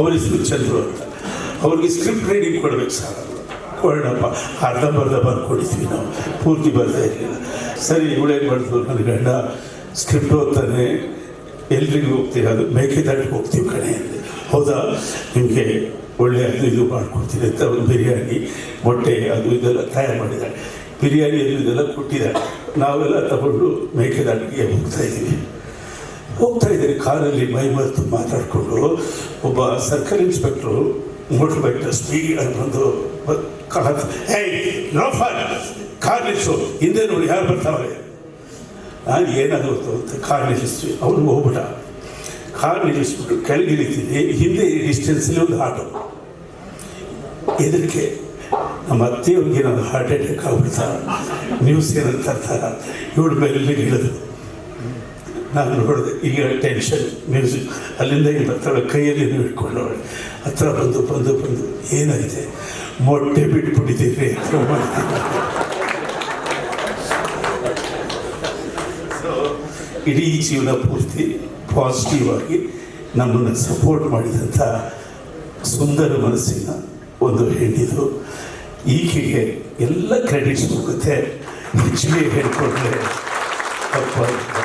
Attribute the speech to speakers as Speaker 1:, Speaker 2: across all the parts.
Speaker 1: ಅವ್ರ ಹೆಸರು ಚಂದ್ರು ಅಂತ ಅವ್ರಿಗೆ ಸ್ಕ್ರಿಪ್ಟ್ ರೀಡಿಂಗ್ ಕೊಡ್ಬೇಕು ಸರ್ ಕೊಡೋಣಪ್ಪ ಅರ್ಧಂಬರ್ಧ ಬರ್ಕೊಡಿದ್ವಿ ನಾವು. ಪೂರ್ತಿ ಬರ್ತಾ ಇರಲಿಲ್ಲ. ಸರಿ ಇವಳೇನು ಮಾಡಿದ್ರು ನನ್ನ ಗಂಡ ಸ್ಕ್ರಿಪ್ಟ್ ಓದ್ತಾನೆ. ಎಲ್ರಿಗೂ ಹೋಗ್ತೀವಿ. ಅದು ಮೇಕೆದಾಟಿಗೆ ಹೋಗ್ತೀವಿ ಕಣೆ ಅಂದರೆ ಹೌದಾ? ನಿಮಗೆ ಒಳ್ಳೆ ಅದು ಇದು ಮಾಡ್ಕೊಡ್ತೀನಿ ಅಂತ ಒಂದು ಬಿರಿಯಾನಿ, ಮೊಟ್ಟೆ, ಅದು ಇದೆಲ್ಲ ತಯಾರು ಮಾಡಿದ್ದಾರೆ. ಬಿರಿಯಾನಿ ಅದು ಇದೆಲ್ಲ ಕೊಟ್ಟಿದ್ದಾರೆ. ನಾವೆಲ್ಲ ತಗೊಂಡು ಮೇಕೆದಾಟಿಗೆ ಹೋಗ್ತಾ ಇದ್ದೀವಿ. ಹೋಗ್ತಾ ಇದ್ದಾರೆ ಕಾರಲ್ಲಿ, ಮೈ ಮರೆತು ಮಾತಾಡಿಕೊಂಡು. ಒಬ್ಬ circle inspector motor bike speed ಅಂತ ಬಂದು ಕಾರ್ ನಿಲ್ಲಿಸು ಹಿಂದೆ ನೋಡಿ ಯಾರು ಬರ್ತಾವೆ ನಾನು ಏನಾಗುತ್ತೆ ಅಂತ ಕಾರ್ ನಿಲ್ಲಿಸ್ತೀವಿ ಅವನು ಹೋಗ್ಬಿಟ್ಟ. ಕಾರ್ ನಿಲ್ಲಿಸ್ಬಿಟ್ಟು ಕೆಳಗೆ ಇಳಿತೀನಿ ಹಿಂದೆ ಡಿಸ್ಟೆನ್ಸಲ್ಲಿ ಒಂದು ಆಟೋ. ಇದಕ್ಕೆ ನಮ್ಮ ಅತ್ತೆಯವ್ರಿಗೆ ನಾನು ಹಾರ್ಟ್ ಅಟ್ಯಾಕ್ ಆಗ್ಬಿಡ್ತಾರ ನ್ಯೂಸ್ ಏನಂತ ಇವ್ರ ಮೇಲೆ ಇಳಿದು. ನಾನು ನೋಡಿದೆ. ಈಗ ಟೆನ್ಷನ್ ಮ್ಯೂಸಿಕ್ ಅಲ್ಲಿಂದ ಇಲ್ಲಿ ಬರ್ತಾಳೆ, ಕೈಯಲ್ಲಿ ಇಟ್ಕೊಂಡವಳೆ ಹತ್ರ ಬಂದು ಬಂದು ಬಂದು, ಏನಾಗಿದೆ? ಮೊಟ್ಟೆ ಬಿಟ್ಬಿಟ್ಟಿದ್ದೀರಿ ಹತ್ರ ಸೊ ಇಡೀ ಜೀವನ ಪೂರ್ತಿ ಪಾಸಿಟಿವ್ ಆಗಿ ನಮ್ಮನ್ನು ಸಪೋರ್ಟ್ ಮಾಡಿದಂಥ ಸುಂದರ ಮನಸ್ಸಿನ ಒಂದು ಹೆಣ್ಣಿದು. ಈಕೆಗೆ ಎಲ್ಲ ಕ್ರೆಡಿಟ್ಸ್ ಹೋಗುತ್ತೆ. ಹೆಚ್ಚಿಗೆ ಹೇಳ್ಕೊಂಡ್ರೆ ತಪ್ಪಾಗುತ್ತೆ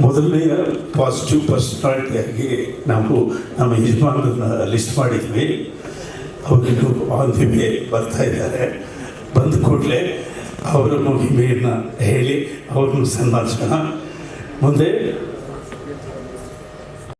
Speaker 1: ಮೊದಲನೆಯ ಪಾಸಿಟಿವ್ ಪರ್ಸ್ನಾಲಿಟಿಯಾಗಿ ನಾವು ನಮ್ಮ ಯಜಮಾನರನ್ನ ಲಿಸ್ಟ್ ಮಾಡಿದ್ವಿ. ಅವರಿಗೂ ಆನ್ ದಿ ಬರ್ತಾ ಇದ್ದಾರೆ. ಬಂದ ಕೂಡಲೇ ಅವರ ಮಹಿಮೆಯನ್ನು ಹೇಳಿ ಅವ್ರನ್ನು ಸನ್ಮಾನಿಸೋಣ. ಮುಂದೆ